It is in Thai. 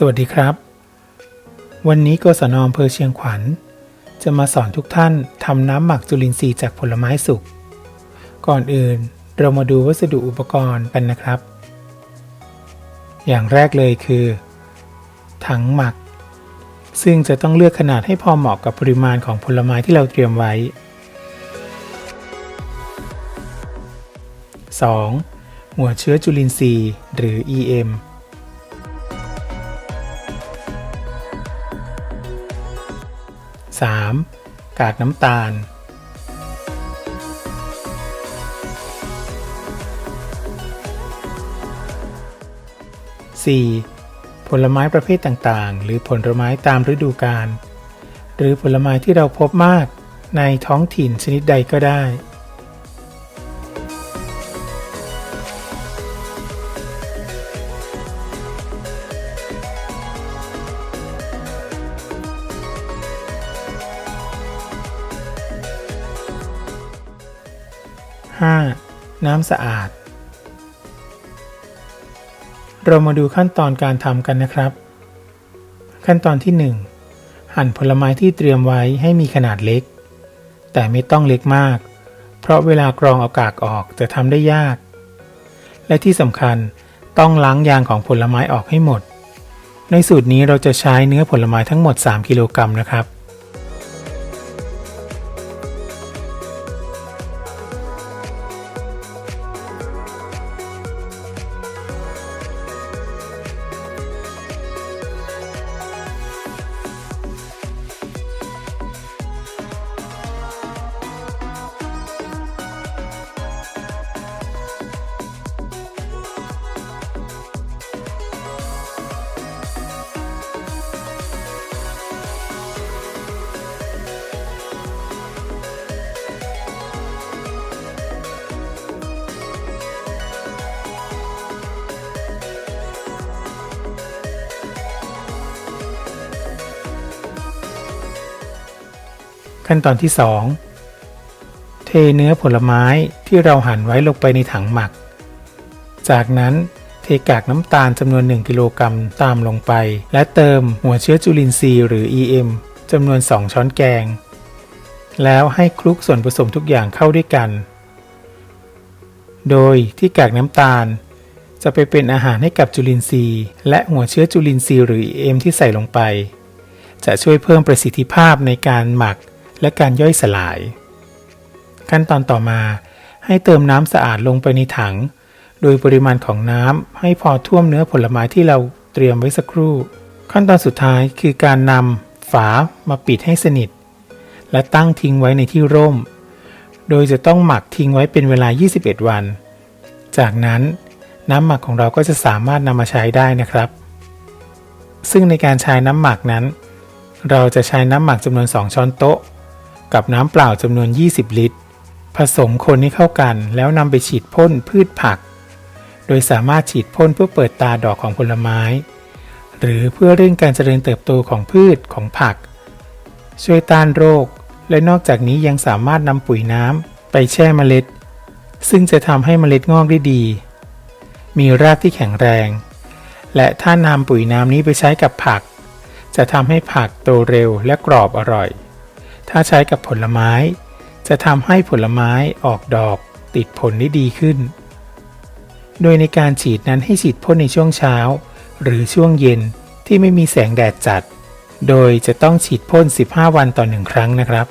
สวัสดีครับ วันนี้กศนอำเภอเชียงขวัญ จะมาสอนทุกท่านทำน้ำหมักจุลินทรีย์จากผลไม้สุก ก่อนอื่นเรามาดูวัสดุอุปกรณ์กันนะครับ อย่างแรกเลยคือ ถังหมัก ซึ่งจะต้องเลือกขนาดให้พอเหมาะกับปริมาณของผลไม้ที่เราเตรียมไว้ 2. หัวเชื้อจุลินทรีย์หรือ EM 3. กากน้ำตาล 4. ผลไม้ประเภทต่างๆ หรือผลไม้ตามฤดูกาลหรือผลไม้ที่เราพบมากในท้องถิ่นชนิดใดก็ได้ 5. น้ำสะอาด เรามาดูขั้นตอนการทำกันนะครับ ขั้นตอนที่ 1 หั่นผลไม้ที่เตรียมไว้ให้มีขนาดเล็ก แต่ไม่ต้องเล็กมาก เพราะเวลากรองเอากากออกจะทำได้ยาก และที่สำคัญต้องล้างยางของผลไม้ออกให้หมด ในสูตรนี้เราจะใช้เนื้อผลไม้ทั้งหมด 3 กิโลกรัมนะครับ ขั้นตอนที่ 2 เทเนื้อผลไม้ที่เราหั่นไว้ลงไปในถังหมัก จากนั้นเทกากน้ำตาลจำนวน 1 กิโลกรัมตามลงไป และเติมหัวเชื้อจุลินทรีย์หรือ EM จำนวน 2 ช้อนแกง แล้วให้คลุกส่วนผสมทุกอย่างเข้าด้วยกัน โดยที่กากน้ำตาล จะไปเป็นอาหารให้กับจุลินทรีย์ และหัวเชื้อจุลินทรีย์หรือ EM ที่ใส่ลงไป จะช่วยเพิ่มประสิทธิภาพในการหมัก และการย่อยสลาย ขั้นตอนต่อมาให้เติมน้ำสะอาดลงไปในถัง โดยปริมาณของน้ำให้พอท่วมเนื้อผลไม้ที่เราเตรียมไว้สักครู่ ขั้นตอนสุดท้ายคือการนำฝามาปิดให้สนิท และตั้งทิ้งไว้ในที่ร่ม โดยจะต้องหมักทิ้งไว้เป็นเวลา 21 วัน จากนั้นน้ำหมักของเราก็จะสามารถนำมาใช้ได้นะครับ ซึ่งในการใช้น้ำหมักนั้น เราจะใช้น้ำหมักจำนวน 2 ช้อนโต๊ะ กับน้ำเปล่าจำนวน 20 ลิตร ผสมคนให้เข้ากัน แล้วนำไปฉีดพ่นพืชผัก โดยสามารถฉีดพ่นเพื่อเปิดตาดอกของผลไม้ หรือเพื่อเร่งการเจริญเติบโตของพืชของผัก ช่วยต้านโรค และนอกจากนี้ยังสามารถนำปุ๋ยน้ำไปแช่เมล็ด ซึ่งจะทำให้เมล็ดงอกได้ดี มีรากที่แข็งแรง และถ้านำปุ๋ยน้ำนี้ไปใช้กับผัก จะทำให้ผักโตเร็วและกรอบอร่อย ถ้าใช้กับผลไม้ จะทำให้ผลไม้ออกดอกติดผลได้ดีขึ้น โดยในการฉีดนั้นให้ฉีดพ่นในช่วงเช้า หรือช่วงเย็นที่ไม่มีแสงแดดจัด โดยจะต้องฉีดพ่น 15 วันต่อหนึ่งครั้งนะครับ